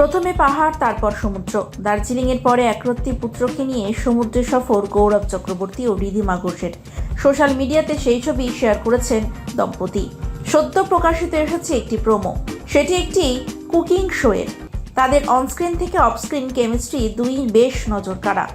প্রথমে পাহাড়, তারপর সমুদ্র। দার্জিলিংয়ের পরে একরত্তি পুত্রকে নিয়ে সমুদ্রে সফর গৌরব চক্রবর্তী ও রিধিমা ঘোষের সোশ্যাল মিডিয়াতে সেই ছবি শেয়ার করেছেন দম্পতি। সদ্য প্রকাশিত এসেছে একটি প্রোমো সেটি একটি কুকিং শোয়ের। তাদের অনস্ক্রিন থেকে অফস্ক্রিন কেমিস্ট্রি দুই বেশ নজর কাড়া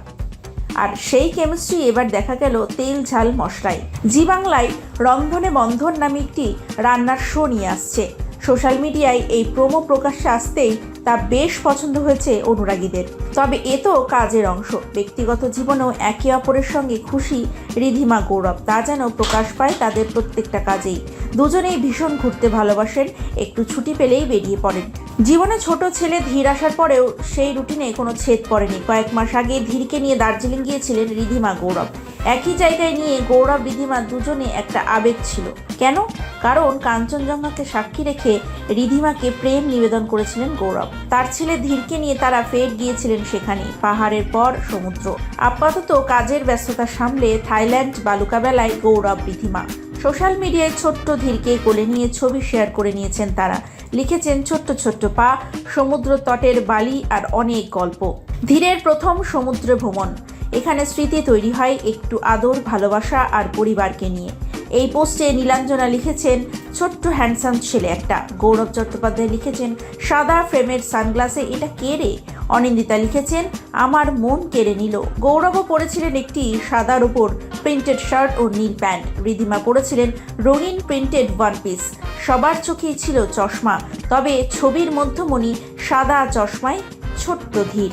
আর সেই কেমিস্ট্রি এবার দেখা গেল তেল, ঝাল, মশলায়। জি বাংলায় রন্ধনে বন্ধন নামে একটি রান্নার শো নিয়ে আসছে। সোশ্যাল মিডিয়ায় এই প্রোমো প্রকাশ্যে আসতেই তা বেশ পছন্দ হয়েছে অনুরাগীদের। তবে এ তো কাজের অংশ। ব্যক্তিগত জীবনেও একে অপরের সঙ্গে খুশি রিধিমা গৌরব। তা যেন প্রকাশ পায় তাদের প্রত্যেকটা কাজেই। দুজনেই ভীষণ ঘুরতে ভালোবাসেন। একটু ছুটি পেলেই বেরিয়ে পড়েন। জীবনে ছোট ছেলে ধীর আসার পরেও সেই রুটিনে কোনো ছেদ পড়েনি। কয়েক মাস আগে ধীরকে নিয়ে দার্জিলিং গিয়েছিলেন রিধিমা গৌরব। একই জায়গায় নিয়ে গৌরব রিধিমা দুজনে একটা আবেগ ছিল। কেন? কারণ কাঞ্চনজঙ্ঘাকে সাক্ষী রেখে রিধিমাকে প্রেম নিবেদন করেছিলেন গৌরব। তার ছেলে ধীরকে নিয়ে তারা ফের গিয়েছিলেন সেখানে, পাহাড়ের পর সমুদ্র। আপাতত কাজের ব্যস্ততা সামলে থাইল্যান্ড বালুকাবেলায় গৌরব রিধিমা। সোশ্যাল মিডিয়ায় ছোট্ট ধীরকে কোলে নিয়ে ছবি শেয়ার করে নিয়েছেন তারা। লিখেছেন ছোট্ট ছোট্ট পা, সমুদ্র তটের বালি আর অনেক গল্প। ধীরের প্রথম সমুদ্র ভ্রমণ। এখানে স্মৃতি তৈরি হয় একটু আদর, ভালোবাসা আর পরিবারকে নিয়ে। এই পোস্টে নীলাঞ্জনা লিখেছেন, ছোট্ট হ্যান্ডসাম ছেলে একটা। গৌরব চট্টোপাধ্যায় লিখেছেন, সাদা ফ্রেমের সানগ্লাসে এটা কেড়ে অনিন্দিতা লিখেছেন, আমার মন কেড়ে নিল। গৌরবও পরেছিলেন একটি সাদার উপর প্রিন্টেড শার্ট ও নীল প্যান্ট। রিদিমা পরেছিলেন রঙিন প্রিন্টেড ওয়ান পিস। সবার চোখেই ছিল চশমা, তবে ছবির মধ্যমণি সাদা চশমায় ছোট্ট ধীর।